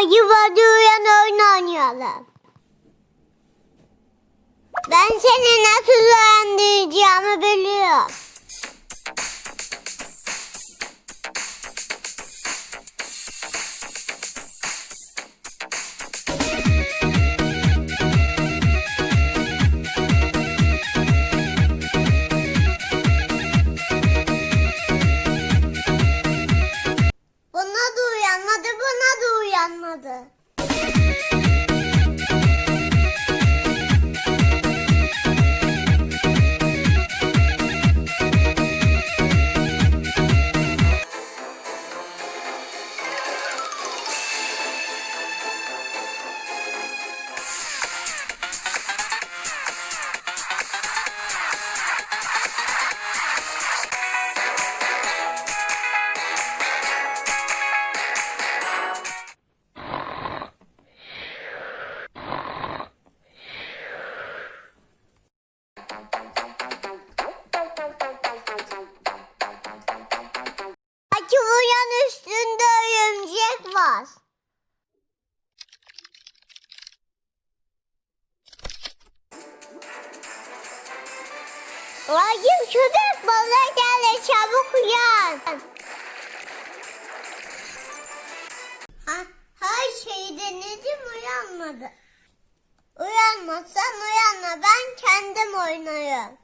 Hadi uyan oyun oynayalım. Ben seni nasıl uyandıracağımı Vayım çocuk bana gel çabuk uyan. Ha, her şeyi denedim uyanmadı. Uyanmazsan uyanma ben kendim oynarım.